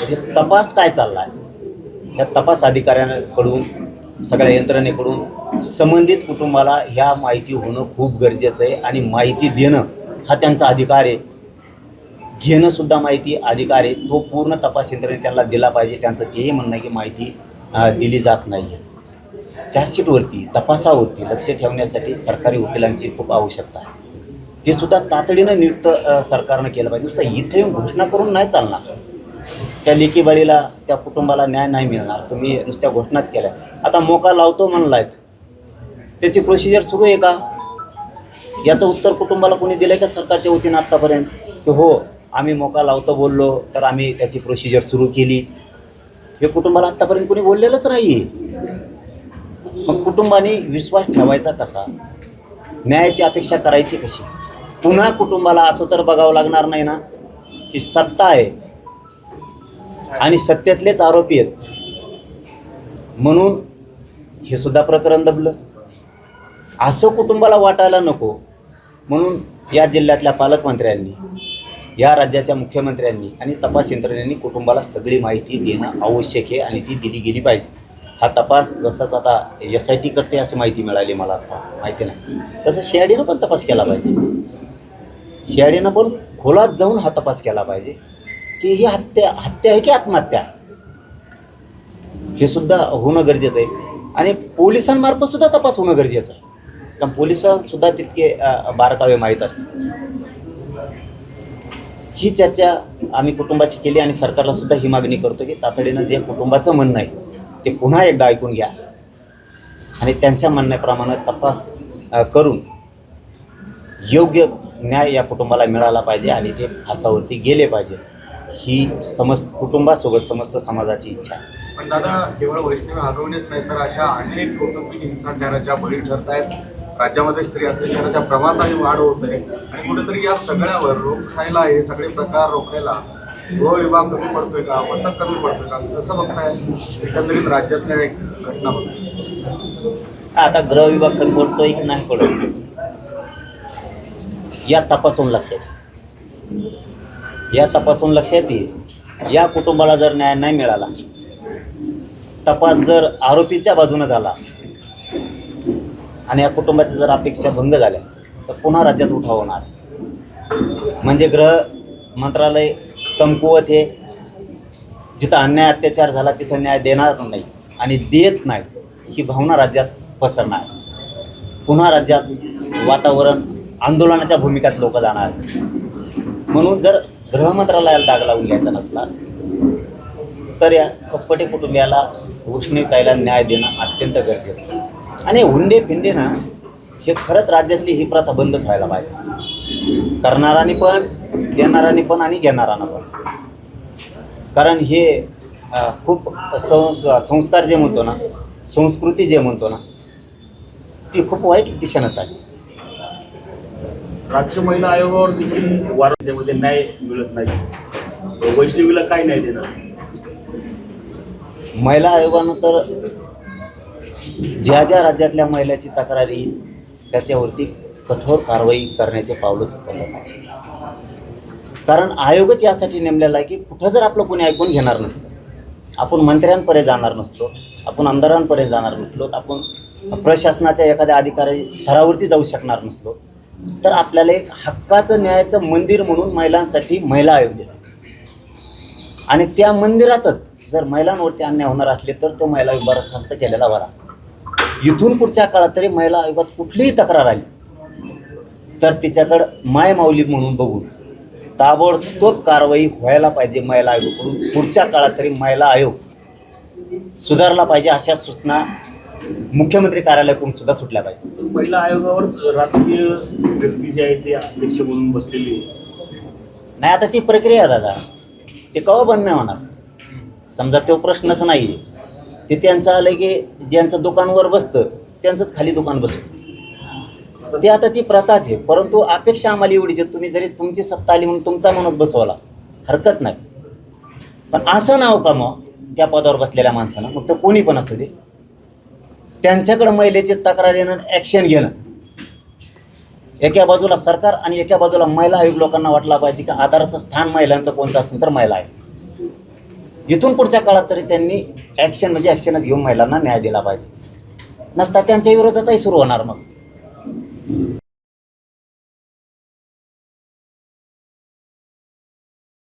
म्हणजे तपास काय चालला आहे या तपास अधिकाऱ्यांकडून सगळ्या यंत्रणेकडून संबंधित कुटुंबाला ह्या माहिती होणं खूप गरजेचं आहे आणि माहिती देणं हा त्यांचा अधिकार आहे. घेणंसुद्धा माहिती अधिकार आहे. तो पूर्ण तपास यंत्रणेने त्यांना दिला पाहिजे. त्यांचं तेही म्हणणं आहे की माहिती दिली जात नाही आहे चार्जशीटवरती तपासावरती लक्ष ठेवण्यासाठी सरकारी वकिलांची खूप आवश्यकता आहे. ते सुद्धा तातडीनं नियुक्त सरकारनं केलं पाहिजे. नुसतं इथे येऊन घोषणा करून नाही चालणार. त्या लेकीबाळीला त्या कुटुंबाला न्याय नाही मिळणार. तुम्ही नुसत्या घोषणाच केल्या. आता मोका लावतो म्हणलायत. त्याची प्रोसिजर सुरू आहे का? याचं उत्तर कुटुंबाला कोणी दिलं आहे का सरकारच्या वतीनं आत्तापर्यंत की हो आम्ही मोका लावतो बोललो तर आम्ही त्याची प्रोसिजर सुरू केली. हे कुटुंबाला आत्तापर्यंत कोणी बोललेलंच नाही मग कुटुंबाने विश्वास ठेवायचा कसा? न्यायाची अपेक्षा करायची कशी? पुन्हा कुटुंबाला असं तर बघावं लागणार नाही ना? की सत्ता आहे. आणि सत्यातलेच आरोपी आहेत. म्हणून हे सुद्धा प्रकरण दबलं. असं कुटुंबाला वाटायला नको. म्हणून या जिल्ह्यातल्या पालकमंत्र्यांनी या राज्याच्या मुख्यमंत्र्यांनी आणि तपास यंत्रणेने कुटुंबाला सगळी माहिती देणं आवश्यक आहे आणि ती दिली गेली पाहिजे. हा तपास जसाच आता एस आय टी करते अशी माहिती मिळाली मला आता. माहिती नाही. तसं शेआडीनं पण तपास केला पाहिजे. शेआडीनं पण खोलात जाऊन हा तपास केला पाहिजे. की ही हत्या हत्या आहे की आत्महत्या? हे सुद्धा होणं गरजेचं आहे. आणि पोलिसांमार्फत सुद्धा तपास होणं गरजेचं आहे. कारण पोलिसांसुद्धा तितके बारकावे माहीत असतात. ही चर्चा आम्ही कुटुंबाशी केली आणि सरकारला सुद्धा ही मागणी करतो की तातडीनं जे कुटुंबाचं म्हणणं आहे ते पुन्हा एकदा ऐकून घ्या. आणि त्यांच्या म्हणण्याप्रमाणे तपास करून योग्य न्याय या कुटुंबाला मिळाला पाहिजे आणि ते फासावरती गेले पाहिजे. ही समस्त कुटुंबासोबत समस्त समाजाची इच्छा आहे. पण दादा केवळ वैष्णवी हरवणेच नाही तर अशा अनेक कौटुंबिक हिंसाचाराच्या बळी ठरत आहेत राज्यामध्ये स्त्री अत्याचाराच्या प्रमाणातही वाढ होत आहे. आणि कुठेतरी या सगळ्यावर रोखायला हे सगळे प्रकार रोखायला गृह विभाग कमी पडतोय का? वचक कमी पडतोय का? जसं बघताय? एकंदरीत राज्यातल्या एक घटना बघताय आता गृह विभाग कमी पडतोय की नाही पडत? या तपासून लक्षात. या तपासून लक्षात येईल. या कुटुंबाला जर न्याय नाही मिळाला तपास जर आरोपीच्या बाजूनं झाला आणि या कुटुंबाच्या जर अपेक्षा भंग झाल्या तर पुन्हा राज्यात उठाव होणार. म्हणजे गृह मंत्रालय कमकुवत हे जिथं अन्याय अत्याचार झाला तिथं न्याय देणार नाही आणि देत नाही ही भावना राज्यात पसरणार. पुन्हा राज्यात वातावरण आंदोलनाच्या भूमिकात लोक जाणार. म्हणून जर गृहमंत्रालयाला दाग लावून घ्यायचा नसला तर या कसपटे कुटुंबियाला उष्णताईला न्याय देणं अत्यंत गरजेचं आणि हुंडे फिंडे ना हे खरंच राज्यातली ही प्रथा बंदच व्हायला पाहिजे. करणाराने पण देणाराने पण आणि घेणारांना पण. कारण हे खूप संस संस्कार जे म्हणतो ना संस्कृती जे म्हणतो ना ती खूप वाईट दिशेनं चालली राज्य महिला आयोगावर देखील वारंट्यामध्ये न्याय मिळत नाही. वैष्णवीला काय न्याय देणार? महिला आयोगानं तर ज्या ज्या राज्यातल्या महिलाची तक्रार येईल त्याच्यावरती कठोर कारवाई करण्याचे पावलंच उचललं पाहिजे. कारण आयोगच यासाठी नेमलेला आहे की कुठं जर आपलं कोणी ऐकून घेणार नसतं आपण मंत्र्यांपर्यंत जाणार नसतो आपण आमदारांपर्यंत जाणार नसलो आपण प्रशासनाच्या एखाद्या अधिकारी स्तरावरती जाऊ शकणार नसलो तर आपल्याला एक हक्काचं न्यायाचं मंदिर म्हणून महिलांसाठी महिला आयोग दिला. आणि त्या मंदिरातच जर महिलांवरती अन्याय होणार असले तर तो महिला आयोग बरखास्त केलेला बरा. इथून पुढच्या काळात तरी महिला आयोगात कुठलीही तक्रार आली. तर तिच्याकडं माय माऊली म्हणून बघून ताबडतोब कारवाई व्हायला पाहिजे महिला आयोगाकडून. पुढच्या काळात तरी महिला आयोग सुधारला पाहिजे अशा सूचना मुख्यमंत्री कार्यालयाकडून सुद्धा सुटल्या पाहिजे. महिला आयोगावरच राजकीय व्यक्ती जे आहे ते अध्यक्ष म्हणून बसलेली आहे. नाही आता ती प्रक्रिया आहे दादा. ते केव्हा बंद नाही होणार? समजा तो प्रश्नच नाही आहे ते त्यांचं आलं की ज्यांचं दुकानवर बसतं त्यांचंच खाली दुकान बसतं. ते आता ती प्रथाच आहे परंतु अपेक्षा आम्हाला एवढीच आहे तुम्ही जरी तुमची सत्ता आली म्हणून तुमचा माणूस बसवला हरकत नाही. पण असं नाव का मग त्या पदावर बसलेल्या माणसानं मग तो कोणी पण असू दे. त्यांच्याकडं महिलेची तक्रार येणं ॲक्शन घेणं. एका बाजूला सरकार आणि एका बाजूला महिला आयोग लोकांना वाटला पाहिजे की आधाराचं स्थान महिलांचं कोणतं असेल तर महिला आहे. इथून पुढच्या काळात तरी त्यांनी ॲक्शन म्हणजे ॲक्शनच घेऊन महिलांना न्याय दिला पाहिजे. नसता त्यांच्या विरोधातही सुरू होणार मग.